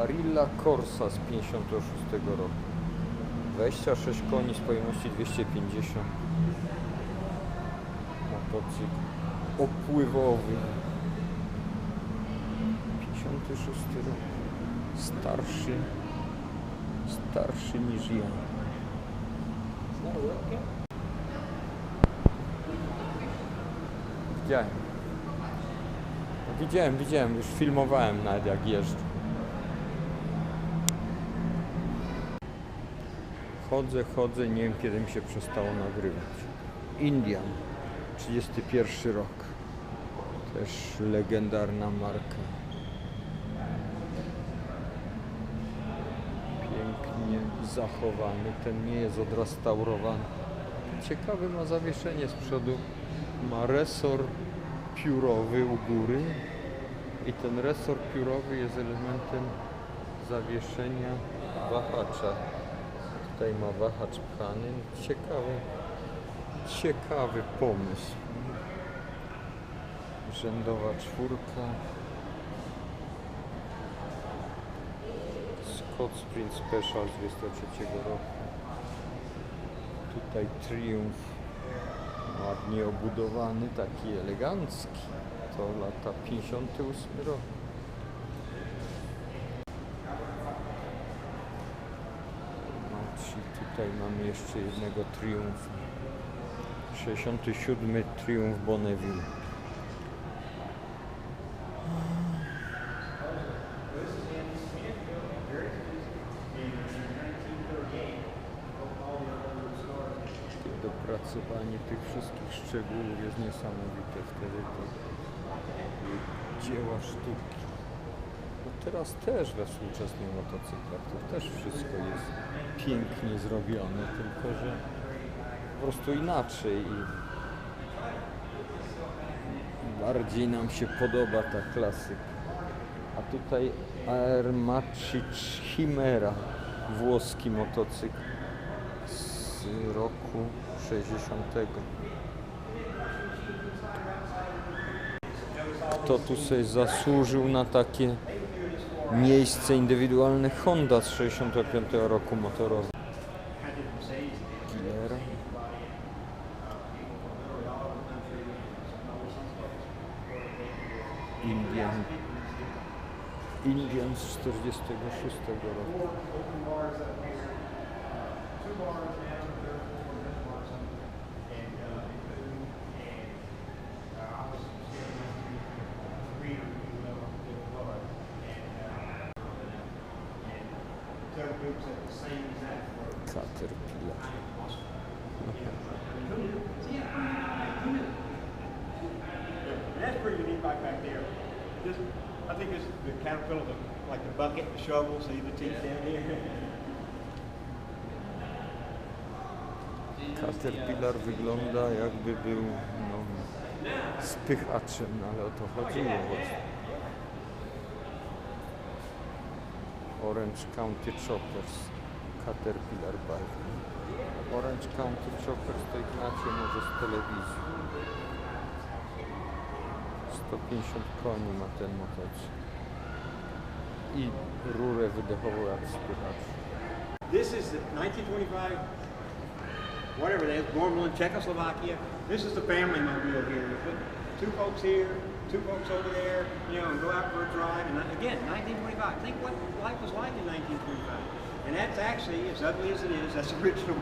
Parilla Corsa z 56 roku. 26 koni z pojemności 250. Motocykl opływowy. 56 rok. Starszy. Starszy niż ja. Widziałem. No, Widziałem, widziałem, już filmowałem nawet jak jeżdżę. Chodzę, chodzę, nie wiem kiedy mi się przestało nagrywać. Indian, 31 rok. Też legendarna marka. Pięknie zachowany, ten nie jest odrestaurowany. Ciekawe ma zawieszenie z przodu. Ma resor piórowy u góry i ten resor piórowy jest elementem zawieszenia wahacza. Tutaj ma wahacz pchany. Ciekawy, ciekawy pomysł. Rzędowa czwórka. Scott Sprint Special z 23 roku. Tutaj Triumph ładnie obudowany, taki elegancki. To lata 58 rok. No, czyli tutaj mamy jeszcze jednego Triumpha. 67 Triumph Bonneville. Dopracowanie tych wszystkich szczegółów jest niesamowite. Wtedy to dzieła sztuki. Teraz też we współczesnych motocyklach to też wszystko jest pięknie zrobione, tylko że po prostu inaczej i bardziej nam się podoba ta klasyka. A tutaj Aermacic Chimera, włoski motocykl z roku 60. Kto tu sobie zasłużył na takie miejsce indywidualne? Honda z 65 roku motorowy. Indian. Indian z 46 roku. Think is the caterpillar, the, like the bucket, the shovel, see the teeth down here? Caterpillar wygląda jakby był no, spychaczem, ale o to chodziło właśnie. Orange County Choppers, Caterpillar Bike. Orange County Choppers to Ignacie może z telewizji. 150 koni ma ten motocykl. I rurę wydechową jak spychacz. This is the 1925, whatever that is, in Czechoslovakia. This is the family mobile here. You put two folks here, two folks over there, you know, and go out for a drive. And again, 1925. Think what life was like in 1925. And that's actually, as ugly as it is, that's original.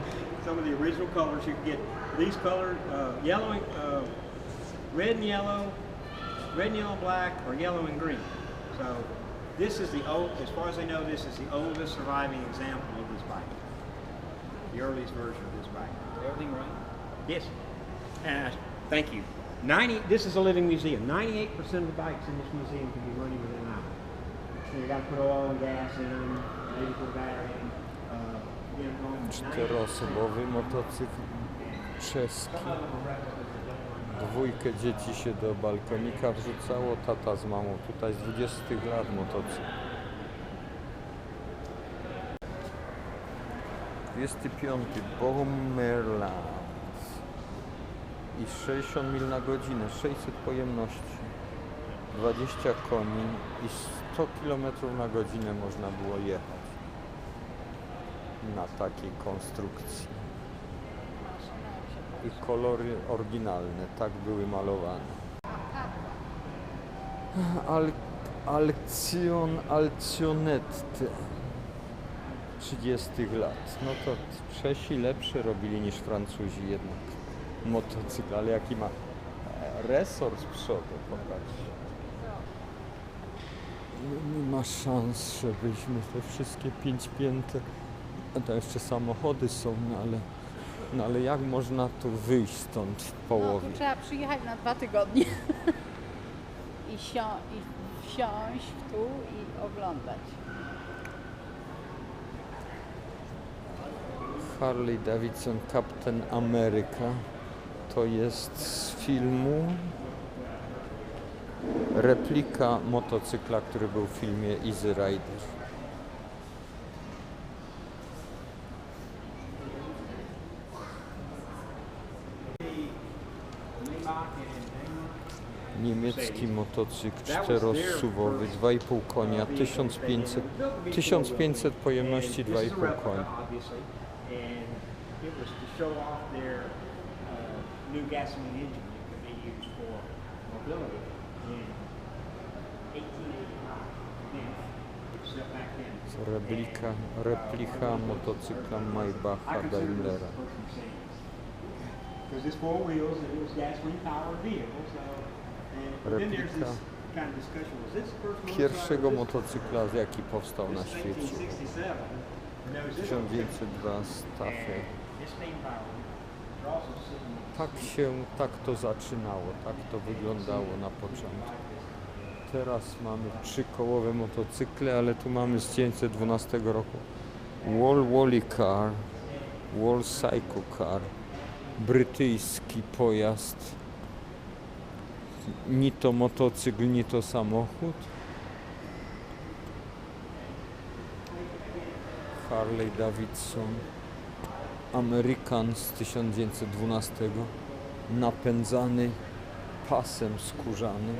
Some of the original colors you can get. These colors, uh, yellow, uh, red and yellow, red and yellow black, or yellow and green. So this is the old, as far as I know, this is the oldest surviving example of this bike. The earliest version of this bike. Everything right? Yes. Uh, thank you. 90, this is a living museum. 98% of the bikes in this museum can be running within an hour. So you got to put oil and gas in them, maybe put a battery in. Uh, again, going 90 Czteroosobowy motocykl czeski. Dwójkę dzieci się do balkonika wrzucało, tata z mamą. Tutaj z 20 lat motocykl. 25. Bomberland. I 60 mil na godzinę, 600 pojemności. 20 koni i 100 km na godzinę można było jechać na takiej konstrukcji. I kolory oryginalne, tak były malowane. Al Alcyon Alcjonette 30 lat. No to Czesi lepsze robili niż Francuzi jednak motocykl, ale jaki ma e, resor z przodu, popatrz. Nie- ma szans, żebyśmy te wszystkie pięć pięter, a to jeszcze samochody są, no ale, no ale jak można tu wyjść stąd w No, połowie? tu trzeba przyjechać na dwa tygodnie i, sio- i wsiąść tu i oglądać. Harley Davidson Captain America to jest z filmu replika motocykla, który był w filmie Easy Rider. Niemiecki motocykl czterosuwowy, 2,5 konia, 1500, 1500 pojemności, 2,5 konia. Obviously, and it was to show off their new gasoline engine that could be used for mobility in 1885. Then, it set back then. Replika, replika motocykla Maybacha Daimlera. Replika? Pierwszego motocykla, jaki powstał na świecie. 1967. And there was this 1902 Staffy. Tak się, tak to zaczynało, tak to wyglądało na początku. Teraz mamy trzykołowe motocykle, ale tu mamy z 1912 roku Wall Wally Car, Wall Psycho Car, brytyjski pojazd. Ni to motocykl, ni to samochód. Harley Davidson. American z 1912 napędzany pasem skórzanym.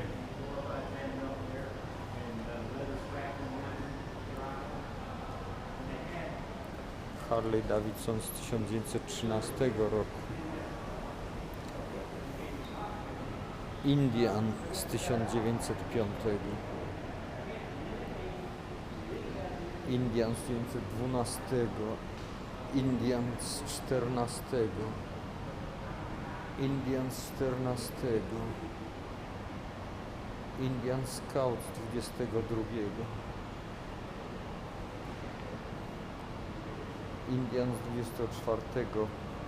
Harley Davidson z 1913 roku. Indian z 1905. Indian z 1912. Indian z 14. Indian z 14. Indian Scout z 22. Indian z 24.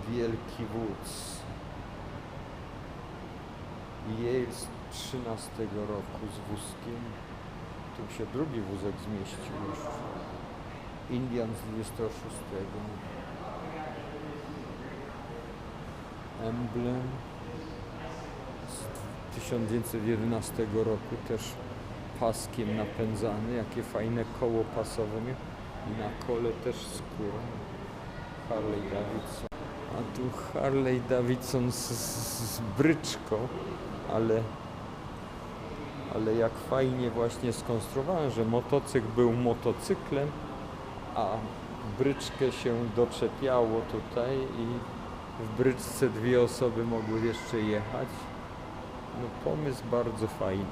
Wielki Wódz. Yale z 13 roku z wózkiem. Tu się drugi wózek zmieścił już. Indian z 26. Emblem z 1911 roku też paskiem napędzany. Jakie fajne koło pasowe miał. I na kole też skóra. Harley Davidson. A tu Harley Davidson z, z, z bryczką, ale ale jak fajnie właśnie skonstruowałem, że motocykl był motocyklem, a bryczkę się doczepiało tutaj i w bryczce dwie osoby mogły jeszcze jechać. No pomysł bardzo fajny.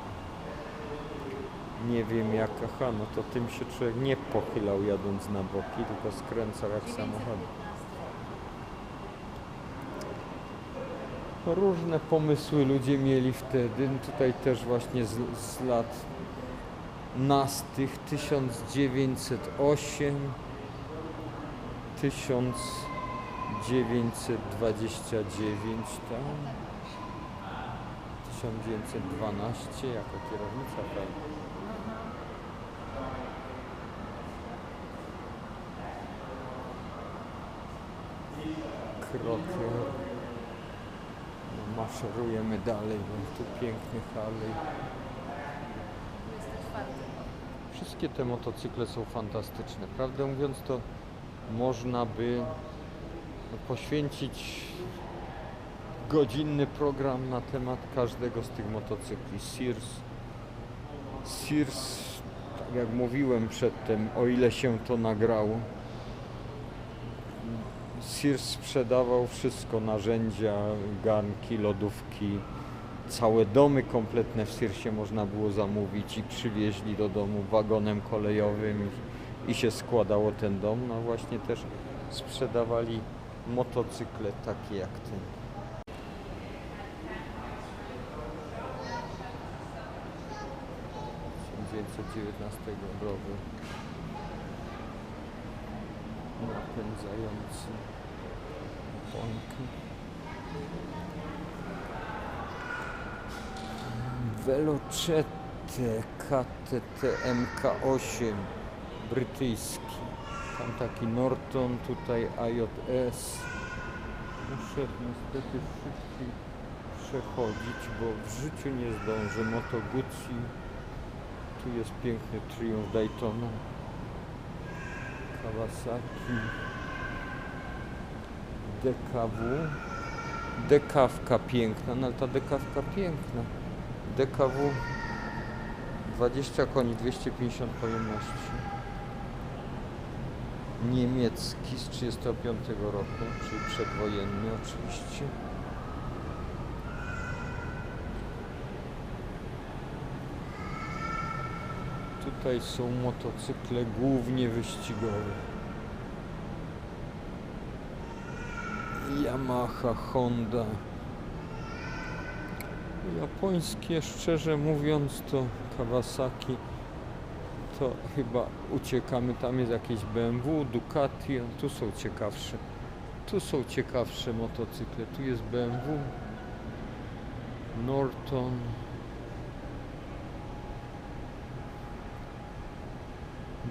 Nie wiem jak, aha, no to tym się człowiek nie pochylał jadąc na boki, tylko skręcał jak samochód. Różne pomysły ludzie mieli wtedy. Tutaj też właśnie z, z lat nastych 1908 1929 tam 1912 jako kierownica pewnie. Kroky. Maszerujemy dalej, bo tu piękny Harley. 24. Wszystkie te motocykle są fantastyczne. Prawdę mówiąc, to można by poświęcić godzinny program na temat każdego z tych motocykli. Sears, Sears, tak jak mówiłem przedtem, o ile się to nagrało, Sears sprzedawał wszystko, narzędzia, garnki, lodówki, całe domy kompletne w Searsie można było zamówić i przywieźli do domu wagonem kolejowym i, się składało ten dom. No właśnie też sprzedawali motocykle takie jak ten. 1919 rowy napędzający pąki. Velocette KTT MK8 brytyjski. Tam taki Norton, tutaj AJS. Muszę niestety szybciej przechodzić, bo w życiu nie zdążę. Moto Guzzi. Tu jest piękny Triumph Daytona. Kawasaki. DKW. Dekawka piękna, no ale ta dekawka piękna. DKW 20 koni, 250 pojemności. Niemiecki z 35 roku, czyli przedwojenny oczywiście. Tutaj są motocykle głównie wyścigowe. Yamaha, Honda. Japońskie, szczerze mówiąc, to Kawasaki to chyba uciekamy. Tam jest jakieś BMW, Ducati, tu są ciekawsze. Tu są ciekawsze motocykle. Tu jest BMW, Norton.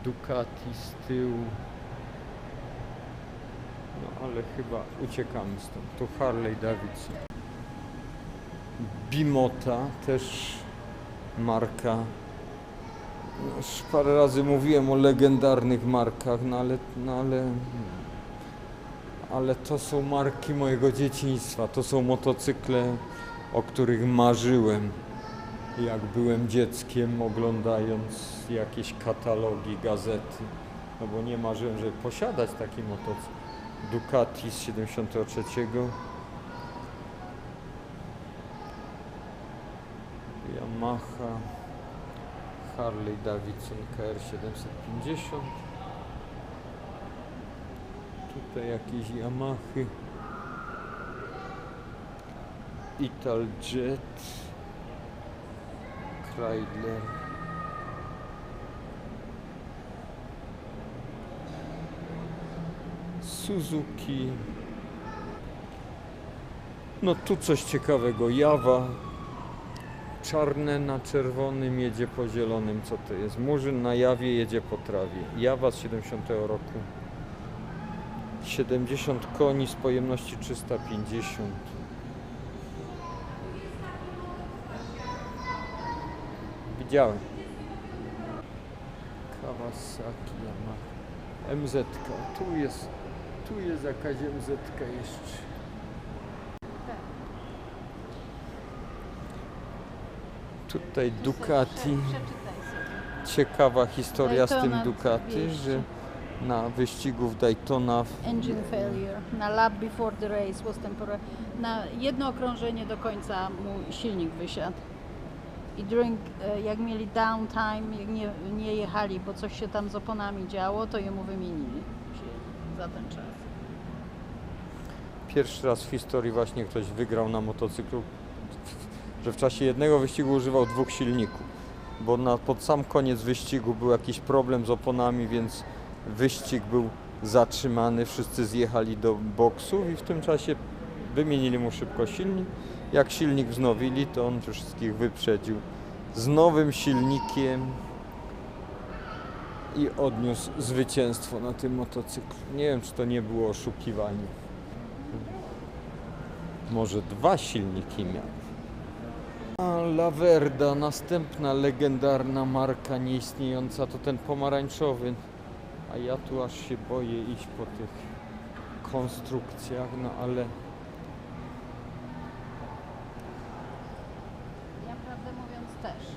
Ducati z tyłu. Ale chyba uciekamy stąd. Tu Harley Davidson. Bimota też marka. Już parę razy mówiłem o legendarnych markach, no ale, no ale, ale to są marki mojego dzieciństwa. To są motocykle, o których marzyłem, jak byłem dzieckiem, oglądając jakieś katalogi, gazety. No bo nie marzyłem, żeby posiadać taki motocykl. Ducati z 73. Yamaha Harley Davidson KR 750 tutaj jakieś Yamahy. Italjet Chrysler Suzuki no tu coś ciekawego Jawa czarne na czerwonym jedzie po zielonym. Co to jest? Murzyn na jawie jedzie po trawie. Jawa z 70 roku. 70 koni z pojemności 350. Widziałem. Kawasaki Yamaha. MZ. -ka. Tu jest, tu jest jakaś jeszcze. Tutaj Ducati. Ciekawa historia z tym Ducati, 200. że na wyścigu w Daytona w- Engine failure. Na lap before the race was temporary. Na jedno okrążenie do końca mu silnik wysiadł. I during, e, jak mieli downtime, jak nie, nie jechali, bo coś się tam z oponami działo, to jemu wymienili za ten czas. Pierwszy raz w historii właśnie ktoś wygrał na motocyklu, że w czasie jednego wyścigu używał dwóch silników, bo na, pod sam koniec wyścigu był jakiś problem z oponami, więc wyścig był zatrzymany, wszyscy zjechali do boksów i w tym czasie wymienili mu szybko silnik. Jak silnik wznowili, to on wszystkich wyprzedził z nowym silnikiem i odniósł zwycięstwo na tym motocyklu. Nie wiem, czy to nie było oszukiwanie. Może dwa silniki miał. A Laverda, następna legendarna marka nieistniejąca, to ten pomarańczowy. A ja tu aż się boję iść po tych konstrukcjach, no ale Ja prawdę mówiąc też.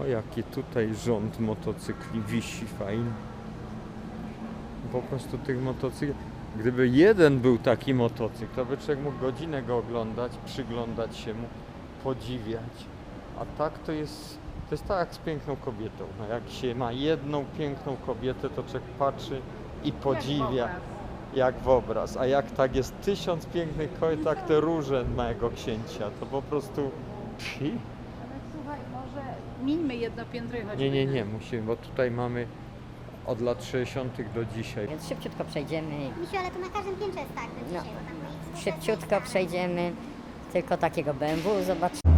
O, jaki tutaj rząd motocykli wisi fajny. Po prostu tych motocykli. Gdyby jeden był taki motocykl, to by człowiek mógł godzinę go oglądać, przyglądać się mu, podziwiać. A tak to jest, to jest tak jak z piękną kobietą. No jak się ma jedną piękną kobietę, to człowiek patrzy i podziwia jak w obraz. A jak tak jest tysiąc pięknych kobiet, tak te róże małego księcia, to po prostu... Psi? Ale słuchaj, może mińmy jedno piętro i chodźmy. Nie, nie, nie, musimy, bo tutaj mamy od lat 60. do dzisiaj. Więc szybciutko przejdziemy. Misiu, ale to na każdym piętrze jest tak do No. dzisiaj, bo tam Szybciutko przejdziemy. Tylko takiego BMW zobaczymy.